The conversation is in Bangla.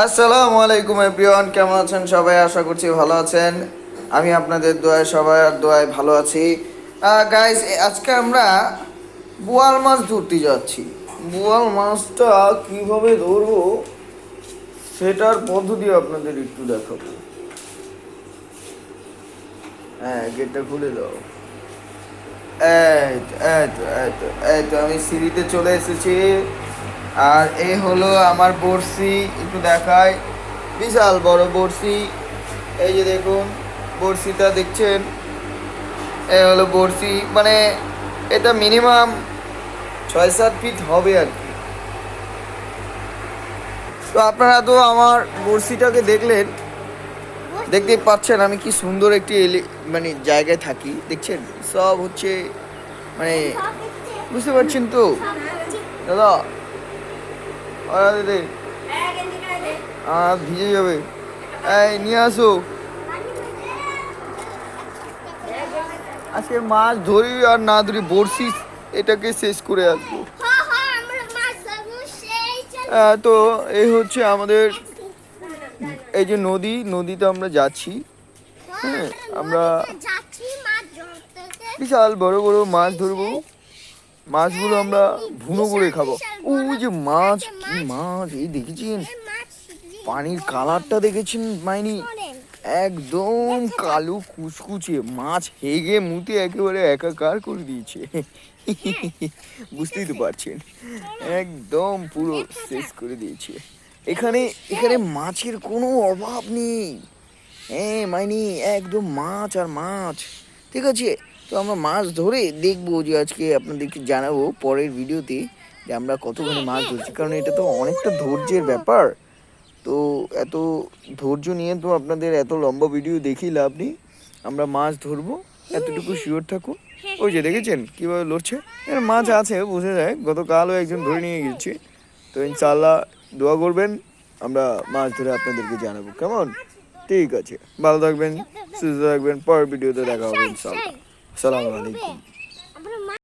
আসসালামু আলাইকুম এভরিওয়ান, কেমন আছেন সবাই? আশা করছি ভালো আছেন। আমি আপনাদের দোয়ায় সবাই দোয়ায় ভালো আছি। গাইস আজকে আমরা বোয়াল মাছ ধরতে যাচ্ছি। বোয়াল মাছটা কীভাবে ধরবো সেটার পদ্ধতি আপনাদের একটু দেখাবো। হ্যাঁ গেটটা খুলে দাও। এই তো এই তো এই তো এই তো, আমি সিঁড়িতে চলে এসেছি। আর এই হলো আমার বড়শি, একটু দেখায় বিশাল বড় বড়শি। এই যে দেখুন, বড়শিটা দেখছেন? এই হলো বড়শি। মানে এটা মিনিমাম ছয় সাত ফিট হবে আর কি। তো আপনারা তো আমার বড়শিটাকে দেখলেন। দেখতে পাচ্ছেন আমি কি সুন্দর একটি মানে জায়গায় থাকি। দেখছেন? সব হচ্ছে মানে বুঝতে পারছেন তো? দাদা আরে দিদি আর ভিজে যাবে। এই নিয়ে আসো। আজকে মাছ ধরি আর না ধরি বড়শি এটাকে শেষ করে আসব। তো এই হচ্ছে আমাদের এই যে নদী নদীতে আমরা যাচ্ছি। হ্যাঁ, আমরা- বিশাল বড় বড় মাছ ধরবো। মাছগুলো আমরা ভুনো করে খাব। ওই যে মাছ, কি মাছ, এই দেখেছেন? পানির কালারটা দেখেছেন, মাইনি? একদম কালো কুচকুচে। মাছ হেগে মুতে একেবারে একাকার করে দিয়েছে। বুঝতেই তো পারছেন। একদম পুরো শেষ করে দিয়েছে। এখানে এখানে মাছের কোনো অভাব নেই। হ্যাঁ মাইনি, একদম মাছ আর মাছ। ঠিক আছে? তো আমরা মাছ ধরে দেখব যে আজকে আপনাদেরকে জানাব পরের ভিডিওতে যে আমরা কতখানি মাছ ধরছি। কারণ এটা তো অনেকটা ধৈর্যের ব্যাপার। তো এত ধৈর্য নিয়ে তো আপনাদের এত লম্বা ভিডিও দেখি লাভ নেই। আমরা মাছ ধরবো, এতটুকু শিওর থাকুন। ওই যে দেখেছেন কীভাবে লড়ছে? এর মাছ আছে, বোঝা যায়। গতকালও একজন ধরে নিয়ে গেছে। তো ইনশাল্লাহ দোয়া করবেন, আমরা মাছ ধরে আপনাদেরকে জানাব। কেমন? ঠিক আছে। ভালো থাকবেন, সুস্থ থাকবেন। পরের ভিডিওতে দেখা হবে ইনশাল্লাহ আসসালামু আলাইকুম